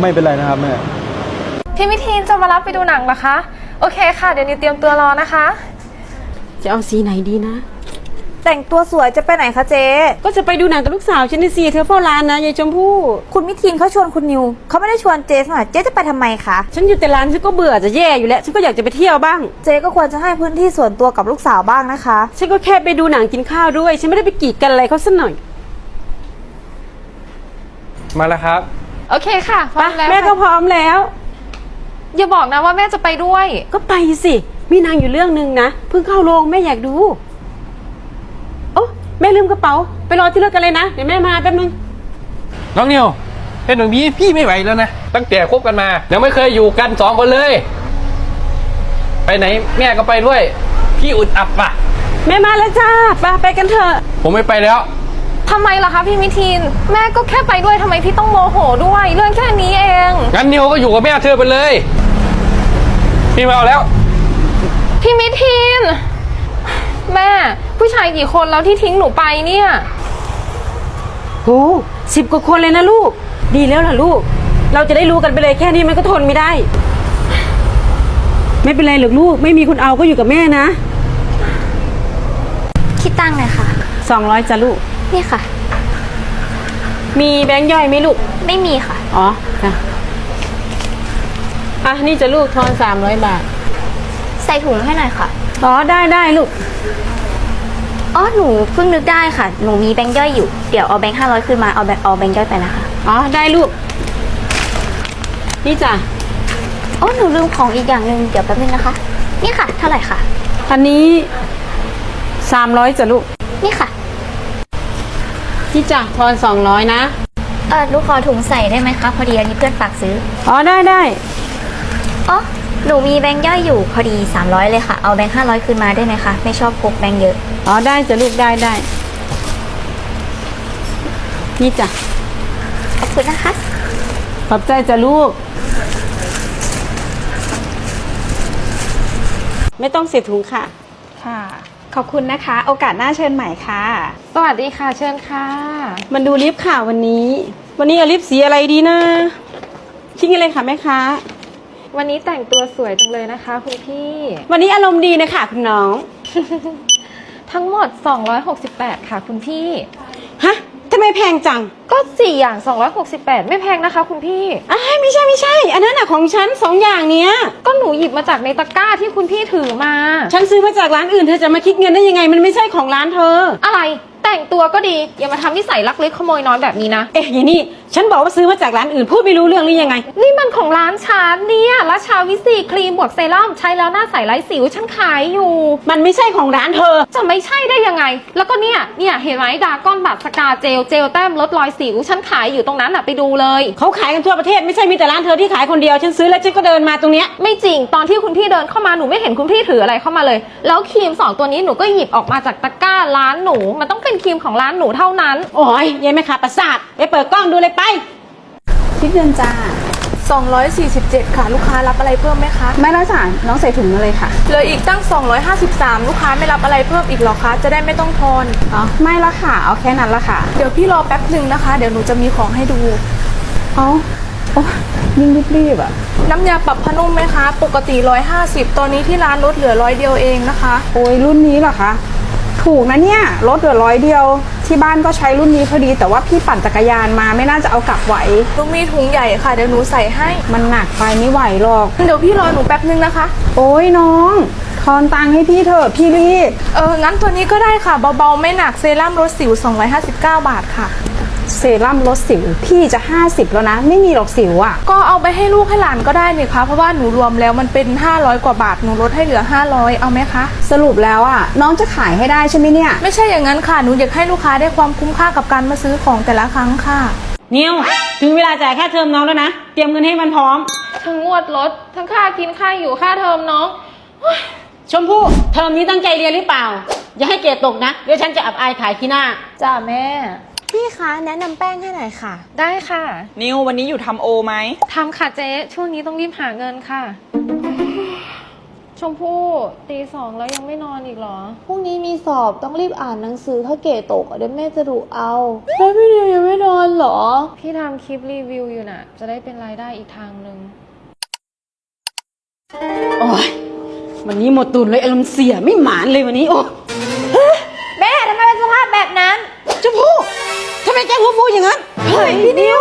ไม่เป็นไรนะครับแม่ พี่มิทีนจะมารับไปดูหนังเหรอคะ โอเคค่ะ เดี๋ยวนิวเตรียมตัวรอนะคะ จะเอาสีไหนดีนะ แต่งตัวสวยจะไปไหนคะเจ๊ก็จะไปดูหนังกับลูกสาวฉันนี่สิเธอเฝ้าร้านนะยายชมพู่คุณมิทีนเขาชวนคุณนิวเขาไม่ได้ชวนเจ๊สักหน่อยเจ๊จะไปทำไมคะ ฉันอยู่แต่ร้านฉันก็เบื่อจะแย่อยู่แล้วฉันก็อยากจะไปเที่ยวบ้าง เจ๊ก็ควรจะให้พื้นที่ส่วนตัวกับลูกสาวบ้างนะคะ ฉันก็แค่ไปดูหนังกินข้าวด้วย ฉันไม่ได้ไปกีดกันอะไรเขาสักหน่อย มาแล้วครับ โอเคค่ะพร้อมแล้วแม่ก็ค่ะพร้อมแล้ว อย่าบอกนะว่าแม่จะไปด้วย ก็ไปสิ มีหนางอยู่เรื่องหนึ่งนะ เพิ่งเข้าโรงแม่อยากดู โอ้แม่ลืมกระเป๋า ไปรอที่รถกันเลยนะ เดี๋ยวแม่มาแป๊บนึง น้องนิวเป็นแบบนี้พี่ไม่ไหวแล้วนะ ตั้งแต่คบกันมา ยังไม่เคยอยู่กันสองคนเลย ไปไหนแม่ก็ไปด้วย พี่อุดอับว่ะแม่มาแล้วจ้าไปไปกันเถอะ ผมไม่ไปแล้ว ทำไมล่ะคะพี่มิทีน แม่ก็แค่ไปด้วยทำไมพี่ต้องโมโหด้วย เรื่องแค่นี้เอง งั้นนิวก็อยู่กับแม่เธอไปเลย พี่ไม่เอาแล้ว พี่มิทีน แม่ผู้ชายกี่คนแล้วที่ทิ้งหนูไปเนี่ย โหสิบกว่าคนเลยนะลูก ดีแล้วล่ะลูก เราจะได้รู้กันไปเลยแค่นี้มันก็ทนไม่ได้ ไม่เป็นไรหรอกลูก ไม่มีคนเอาก็อยู่กับแม่นะ คิดตังค์หน่อยค่ะสองร้อยจ้ะลูก นี่ค่ะ มีแบงค์ย่อยไหมลูก ไม่มีค่ะ อ๋อจ้ะอะ นี่จะลูกทอนสามร้อยบาท ใส่ถุงให้หน่อยค่ะ อ๋อ ได้ได้ลูก อ๋อ หนูเพิ่งนึกได้ค่ะ หนูมีแบงค์ย่อยอยู่ เดี๋ยวเอาแบงค์ห้าร้อยขึ้นมา เอาแบงค์เอาแบงค์ย่อยไปนะคะ อ๋อ ได้ลูก นี่จ้ะ อ๋อ หนูลืมของอีกอย่างหนึ่งเดี๋ยวแป๊บนึงนะคะ นี่ค่ะ เท่าไหร่ค่ะ อันนี้สามร้อยจ้ะลูก นี่ค่ะ นี่จ้ะทอนสองร้อยนะ เออลูกขอถุงใส่ได้ไหมคะพอดีอันนี้เพื่อนฝากซื้ออ๋อได้ได้อ๋อหนูมีแบงค์ย่อยอยู่พอดี 300 เลยค่ะ เอาแบงค์500 คืนมาได้ไหมคะ ไม่ชอบพกแบงค์เยอะ อ๋อได้จ้ะลูกได้ได้ นี่จ้ะ ขอบคุณนะคะ ขอบใจจ้ะลูก ไม่ต้องเสียถุงค่ะ ค่ะ ขอบคุณนะคะ โอกาสหน้าเชิญใหม่ค่ะ สวัสดีค่ะเชิญค่ะ มันดูลิฟต์ค่ะวันนี้ วันนี้เอาลิฟต์สีอะไรดีนะคิดกันเลยค่ะแม่ค้าวันนี้แต่งตัวสวยจังเลยนะคะคุณพี่ วันนี้อารมณ์ดีนะคะคุณน้อง ทั้งหมด 268 ค่ะคุณพี่ ฮะทำ ไมแพงจังก็ 4 อย่าง 268 ไม่แพงนะคะ คุณพี่ อ้ายไม่ใช่ไม่ใช่ อันนั้นน่ะของฉันสองอย่างเนี้ย ก็หนูหยิบมาจากในตะกร้าที่คุณพี่ถือมา ฉันซื้อมาจากร้านอื่นเธอจะมาคิดเงินได้ยังไง มันไม่ใช่ของร้านเธอ อะไร แต่งตัวก็ดี อย่ามาทำนิสัยลักเล็กขโมยน้อยแบบนี้นะ เอ๊ะอย่างนี้ฉันบอกว่าซื้อมาจากร้านอื่น พูดไม่รู้เรื่องหรือยังไง นี่มันของร้านฉันเนี่ยราชาวิสีครีมบวกเซรั่มใช้แล้วหน้าใสไร้สิวฉันขายอยู่ มันไม่ใช่ของร้านเธอ จะไม่ใช่ได้ยังไง แล้วก็เนี่ย เนี่ยเห็นไหมดาก้อนบัตรสกาเจลเจลแต้มลดรอยสิวฉันขายอยู่ตรงนั้นอะไปดูเลย เขาขายกันทั่วประเทศไม่ใช่มีแต่ร้านเธอที่ขายคนเดียว ฉันซื้อแล้วฉันก็เดินมาตรงเนี้ย ไม่จริงตอนที่คุณพี่เดินเข้ามาหนูไม่เห็นคุณพี่ถืออะไรเข้ามาเลย แล้วครีมสองตัวนี้หนูก็หยิบออกมาจากตะกร้าร้านหนู มันต้องเป็นครีมของร้านหนูเท่านั้น โอ้ยยายแม่ค้าประสาทไปเปิดกล้องดูเลยไป คิดเงินจ้า247 ค่ะ ลูกค้ารับอะไรเพิ่มไหมคะ ไม่แล้วจ้าน้องใส่ถุงมาเลยค่ะ เหลืออีกตั้ง 253 ลูกค้าไม่รับอะไรเพิ่มอีกเหรอคะ จะได้ไม่ต้องทอน อ๋อ ไม่ละค่ะ เอาแค่นั้นละค่ะ เดี๋ยวพี่รอแป๊บหนึ่งนะคะ เดี๋ยวหนูจะมีของให้ดู เอาโอ้ยิ่งรีบๆอะ น้ำยาปรับผ้านุ่มไหมคะ ปกติ 150 ตอนนี้ที่ร้านลดเหลือร้อยเดียวเองนะคะ โอ้ยรุ่นนี้เหรอคะ ถูกนะเนี่ยลดเหลือร้อยเดียว ที่บ้านก็ใช้รุ่นนี้พอดี แต่ว่าพี่ปั่นจักรยานมาไม่น่าจะเอากลับไหวหนูมีถุงใหญ่ค่ะเดี๋ยวหนูใส่ให้ มันหนักไปไม่ไหวหรอก เดี๋ยวพี่รอหนูแป๊บหนึ่งนะคะ โอ้ยน้องทอนตังค์ให้พี่เถอะพี่รีบ เอองั้นตัวนี้ก็ได้ค่ะเบาๆไม่หนักเซรั่มลดสิว 259 บาทค่ะ เซรั่มลดสิวพี่จะ 50 แล้วนะ ไม่มีหรอกสิวอะ ก็เอาไปให้ลูกให้หลานก็ได้นี่คะเพราะว่าหนูรวมแล้วมันเป็น 500 กว่าบาทหนูลดให้เหลือ 500 เอาไหมคะ สรุปแล้วอะ น้องจะขายให้ได้ใช่ไหมเนี่ย ไม่ใช่อย่างนั้นค่ะหนูอยากให้ลูกค้าได้ความคุ้มค่ากับการมาซื้อของแต่ละครั้งค่ะ นิวถึงเวลาจ่ายค่าเทอมน้องแล้วนะ เตรียมเงินให้มันพร้อม ทั้งงวดรถทั้งค่ากินค่าอยู่ค่าเทอมน้องชมพู่เทอมนี้ตั้งใจเรียนหรือเปล่า อย่าให้เกรดตกนะเดี๋ยวฉันจะอับอายขายขี้หน้า จ้าแม่ พี่คะแนะนำแป้งให้หน่อยค่ะ ได้ค่ะ นิววันนี้อยู่ทำโอไหม ทำค่ะเจ๊ ช่วงนี้ต้องรีบหาเงินค่ะ ชมพู่ตีสองแล้วยังไม่นอนอีกเหรอ พรุ่งนี้มีสอบต้องรีบอ่านหนังสือถ้าเกรดตกอะเดี๋ยวแม่จะดุเอาแล้วพี่นิวยังไม่นอนเหรอ พี่ทำคลิปรีวิวอยู่น่ะ จะได้เป็นรายได้อีกทางหนึ่ง โอ้ยวันนี้หมดตุนเลยอารมณ์เสียไม่หมานเลยวันนี้โอ้แม่ทำไมเป็นสภาพแบบนั้น ชมพู่ทำ ไมแกหัวฟูอย่างนั้น เฮ้ยพี่นิว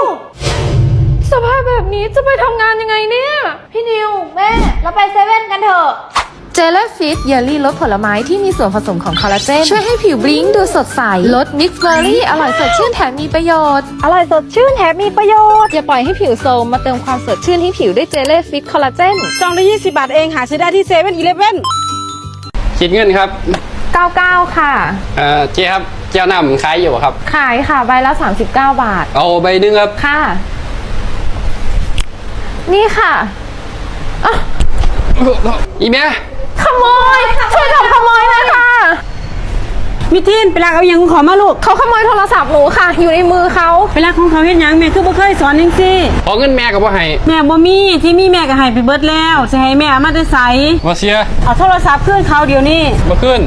สภาพแบบนี้จะไปทำงานยังไงเนี่ย พี่นิว แม่ เราไปเซเว่นกันเถอะ เจลฟิตเยลลี่รสผลไม้ที่มีส่วนผสมของคอลลาเจน ช่วยให้ผิวบลิ้งดูสดใสรสมิกซ์เบอร์รี่อร่อยสดชื่นแถมมีประโยชน์ อร่อยสดชื่นแถมมีประโยชน์ อย่าปล่อยให้ผิวโทรมมาเติมความสดชื่นให้ผิวด้วยเจลฟิตคอลลาเจนซองละยี่สิบาทเองหาซื้อได้ที่เซเว่นอีเลฟเว่นคิดเงินครับ 99 ค่ะ เอ่อเจ๊ครับ เจ้าหน้าผมขายอยู่อะครับ ขายค่ะใบละ 39 บาท เอาใบหนึงครับ ค่ะ นี่ค่ะอะอีเมียขโมย ช่วยจับขโมยหน่อยค่ะ มิทีนไปลักเอาอย่างขอมาลูกเขาขโมยโทรศัพท์หนูค่ะ อยู่ในมือเขา ไปลักของเขาเฮ็ดหยังแม่คือบ่เคยสอนจังซี่ ขอเงินแม่กับว่าให้แม่บ่มีที่มีแม่ก็ให้ไปเบิดแล้วจะให้แม่เอามาได้ใสมาเสียเอาโทรศัพท์คืนเขาเดี๋ยวนี้มาขึ้น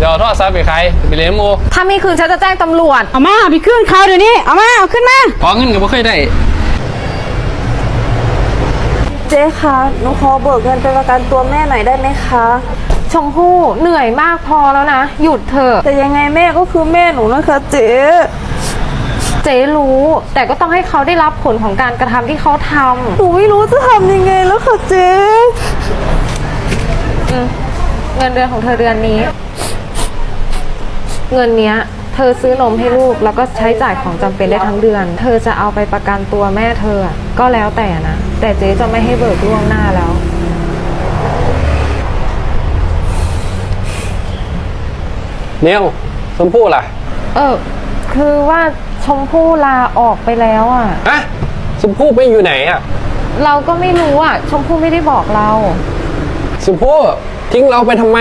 เดี๋ยวเอาโทอดซับไปขายไปเลี้ยงหมูถ้าไม่คืนฉันจะแจ้งตำรวจ เอามาเอาไปคืนเขาเดี๋ยวนี้ เอามาเอาขึ้นมา ขอเงินกับว่าเคยได้ เจ๊คะ หนูขอเบิกเงินไปประกันตัวแม่หน่อยได้ไหมคะ ชมพู่เหนื่อยมากพอแล้วนะ หยุดเถอะแต่ยังไงแม่ก็คือแม่หนูนะคะเจ๊เจ๊รู้ แต่ก็ต้องให้เขาได้รับผลของการกระทำที่เขาทหนูไม่รู้จะทำยังไงแล้วค่ะเจ๊ำอืมเงินเดือนของเธอเดือนนี้ เงินเนี้ยเธอซื้อนมให้ลูกแล้วก็ใช้จ่ายของจำเป็นได้ทั้งเดือน เธอจะเอาไปประกันตัวแม่เธออะก็แล้วแต่นะ แต่เจ๊จะไม่ให้เบิกล่วงหน้าแล้วเนียวชมพู่ล่ะเออคือว่าชมพู่ลาออกไปแล้วอะ ฮะชมพู่ไปอยู่ไหนอะเราก็ไม่รู้อะ ชมพู่ไม่ได้บอกเรา ชมพู่ทิ้งเราไปทำไม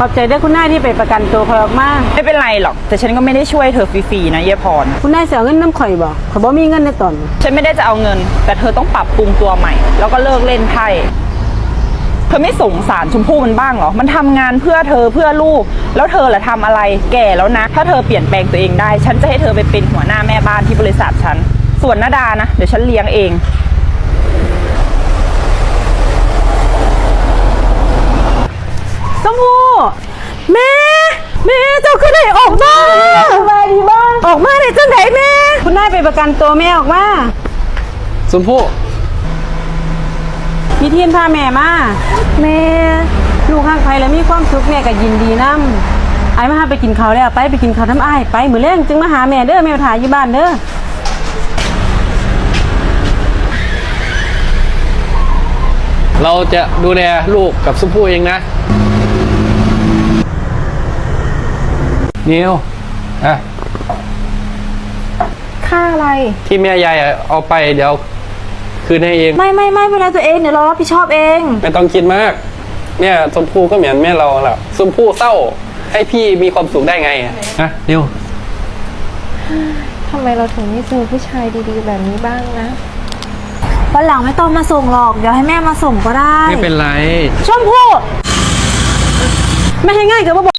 ขอบใจเด้อคุณนายที่ไปประกันตัวคอยออกมาไม่เป็นไรหรอก แต่ฉันก็ไม่ได้ช่วยเธอฟรีๆนะเยายพร คุณนายเสียเงินน้ำข่อยบ่ข่อยบ่มีเงินในตอนนี้ฉันไม่ได้จะเอาเงิน แต่เธอต้องปรับปรุงตัวใหม่ แล้วก็เลิกเล่นไพ่เธอไม่สงสารชมพู่มันบ้างเหรอ มันทำงานเพื่อเธอเพื่อลูก แล้วเธอล่ะทำอะไร แก่แล้วนะ ถ้าเธอเปลี่ยนแปลงตัวเองได้ ฉันจะให้เธอไปเป็นหัวหน้าแม่บ้านที่บริษัทฉัน ส่วนนาดานะ เดี๋ยวฉันเลี้ยงเอง ชมพู่ แม่แม่เจ้าคือได้ออกมาสบายดีบ้างออกมาได้จังไดแม่คุณนายไปประกันตัวแม่ออกมาชมพู่มีเทียนพาแม่มาแม่ลูกข้างใครแล้วมีความสุขแม่ก็ยินดีนํไอ้ายมาหาไปกินข้าวแล้วไปไปกินข้าวน้ำอ้ายไปมื้อแรงจึงมาหาแม่เด้อแม่มาถ่ายอยู่บ้านเด้อเราจะดูแลลูกกับชมพู่เองนะเนียวอะค่าอะไร ที่แม่ยายอะเอาไปเดี๋ยว คืนให้เอง ไม่ไม่ไม่เป็นไรตัวเองเดี๋ยวเรารับผิดชอบเอง ไม่ต้องคิดมาก เนี่ยชมพู่ก็เหมือนแม่เราแหละชมพู่เศร้า ให้พี่มีความสุขได้ไงอะฮะเร็วทำไมเราถึงไม่เจอผู้ชายดีๆ แบบนี้บ้างนะวันหลังไม่ต้องมาส่งหรอก เดี๋ยวให้แม่มาส่งก็ได้ ไม่เป็นไร ชมพู่ไม่ให้ง่ายกับว่าบอก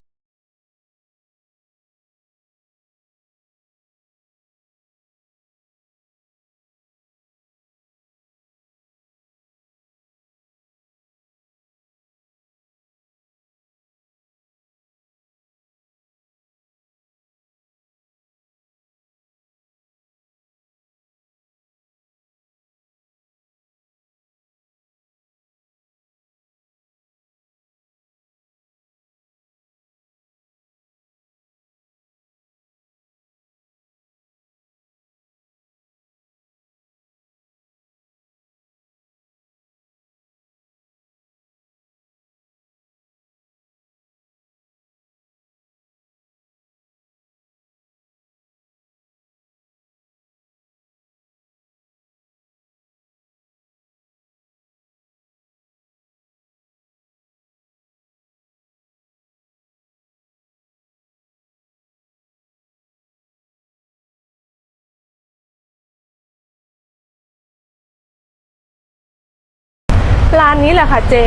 ร้านนี้แหละค่ะเจ๊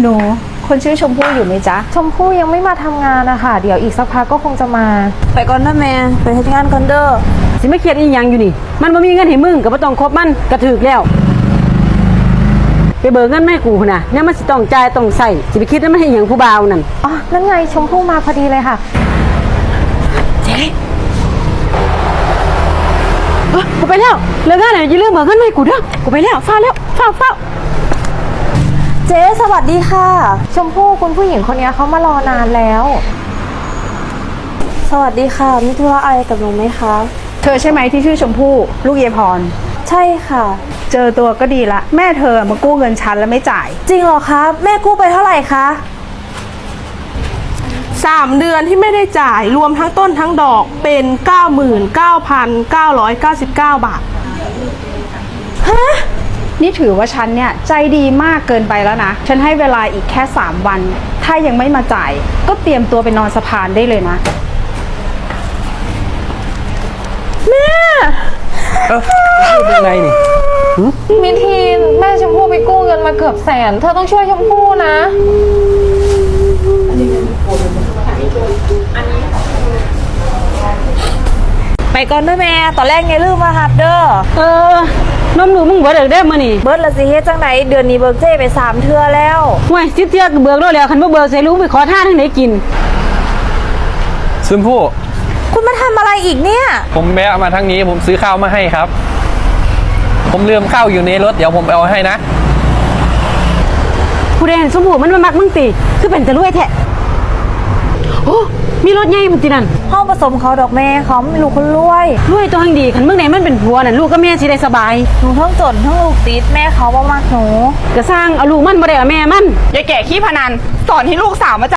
หนูคนชื่อชมพู่อยู่ไหมจ๊ะ ชมพู่ยังไม่มาทำงานนะคะเดี๋ยวอีกสักพักก็คงจะมา ไปก่อนนะแม่ไปทำงานก่อนเด้อสิมาเครียดอีหยังอยู่นี่ มันบ่มีเงินให้มึงก็บ่ต้องคบมันกระถึกแล้ว ไปเบิกเงินแม่กูพุ่นน่ะเนี่ยมันสิต้องจ่ายต้องใส่สิไปคิดว่ามันให้หยังผู้บ่าวนั่น อ๋อ นั่นไงชมพู่มาพอดีเลยค่ะ เอ้อกูไปแล้วเลิกงานแล้วอย่าลืมเบิกเงินแม่กูเด้อกูไปแล้วฟ้าแล้วฟ้าฟ้าเจ๊สวัสดีค่ะ ชมพู่คุณผู้หญิงคนนี้เขามารอนานแล้ว สวัสดีค่ะมีธุระอะไรกับหนูไหมคะ เธอใช่ไหมที่ชื่อชมพู่ลูกเยายพร ใช่ค่ะ เจอตัวก็ดีละ แม่เธอมากู้เงินฉันแล้วไม่จ่าย จริงเหรอคะแม่กู้ไปเท่าไหร่คะ สามเดือนที่ไม่ได้จ่ายรวมทั้งต้นทั้งดอกเป็น 99,999 บาทนี่ถือว่าฉันเนี่ยใจดีมากเกินไปแล้วนะ ฉันให้เวลาอีกแค่ 3 วัน ถ้ายังไม่มาจ่าย ก็เตรียมตัวไปนอนสะพานได้เลยนะเอ้าไม่เป็นไรนี่มิทีนแม่ชมพู่ไปกู้เงินมาเกือบแสน เธอต้องช่วยชมพู่นะ ไป ก่อนนะแม่ ตอนแรกไงลืมมาหับเด้อ เออนมหนูมึงเบิดเด้อเด้อมื้อนี้เบิร์ดละสิเฮ็ดจังไหนเดือนนี้เบิกเจ้ไปสามเทื่อแล้วห่วยสิเที่ยก็เบิกแล้วแล้วคันบ่เบิกใส่ลุงไปขอทานทางไหนกินชมพู่คุณมาทำอะไรอีกเนี่ย ผมแวะมาทางนี้ผมซื้อข้าวมาให้ครับ ผมลืมข้าวอยู่ในรถเดี๋ยวผมไปเอาให้นะ ผู้ใดเห็นสมบูรณ์มันมามักมึงติ คือเป็นตะลุยแท้โอ้ มีรถใหญ่มันตินั่นห้องผสมเขาดอกแม่เขาไม่รู้คนรวยรวยตัวหังดีคันมึงไหนมันเป็นผัวนั่นลูกกับแม่สิได้สบายหนูทั้งจนทั้งลูกติดแม่เขาบ่มากหนูก็สร้างเอาลูกมันบ่ได้เอาแม่มันยายแก่ขี้พนัน สอนให้ลูกสาวมา